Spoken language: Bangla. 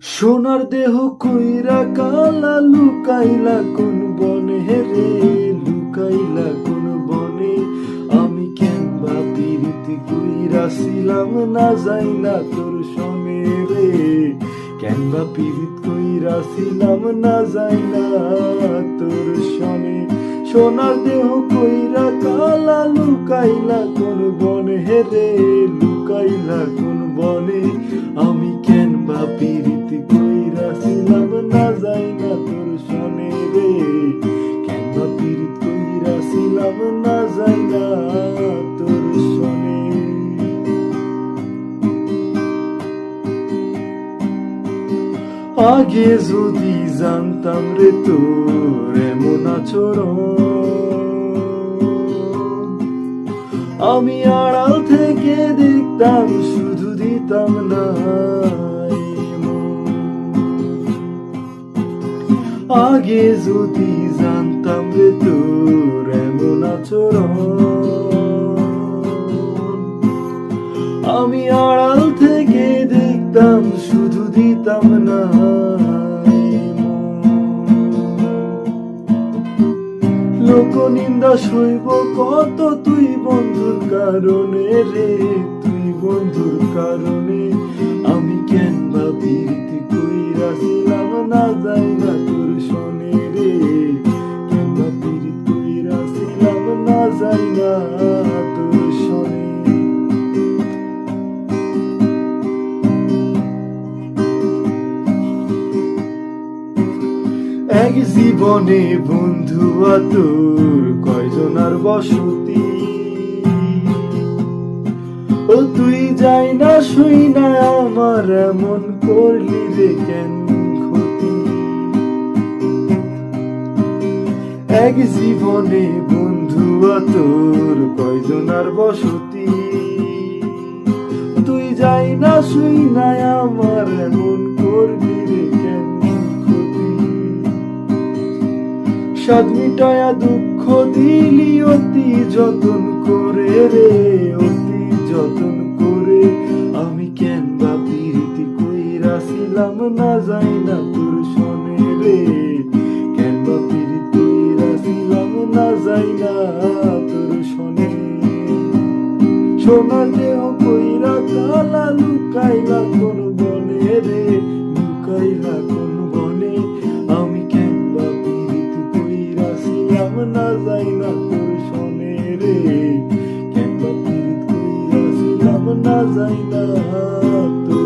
সোনার দেহ কইরা কালা লুকাইলা কোন বনে? রে, লুকাইলা কোন বনে? আমি কেন বা পিরিতি কইরা ছিলাম, না যাই না তোর সনে রে। কেন বা পিরিত কইরা ছিলাম, না যাই না তোর সনে সোনার দেহ কইরা কালা লুকাইলা কোন বনে আগে যদি জানতাম রে তোর এমন আচরণ। আমি আড়াল থেকে দেখতাম শুধু দিতাম না। আগে যদি জানতাম রে তোর এমন আচরণ। আমি আড়াল থেকে দেখতাম, শুধু দিতাম না লোক নিন্দা সইব কত তুই বন্ধুর কারণে রে? তুই বন্ধুর কারণে আমি কেন বা না যাই না তোর এক জীবনে বন্ধু তোর কয়জন আর বসতি? ও তুই যাই না, শুই না, আমার এমন করলি রে কেন এক জীবনে বন্ধু তোর কয়জন আর বসতি? তুই যাই না, শুই না, আমার এমন করলি রে মিটায়া দুঃখ দিলি, অতি যতন করে রে, অতি যতন করে। আমি কেন বা প্রীতি কইরাছিলাম না যাই না তোর সোনাটেও কইরা কালা লুকাইলা কোন বনে রে? লুকাইলা কোন বনে? আমি কেনবা প্রীতি কইরাছিলাম না যাই না তোর শোনে রে। কেনবা প্রীতি কইরাছিলাম না যাই না তোর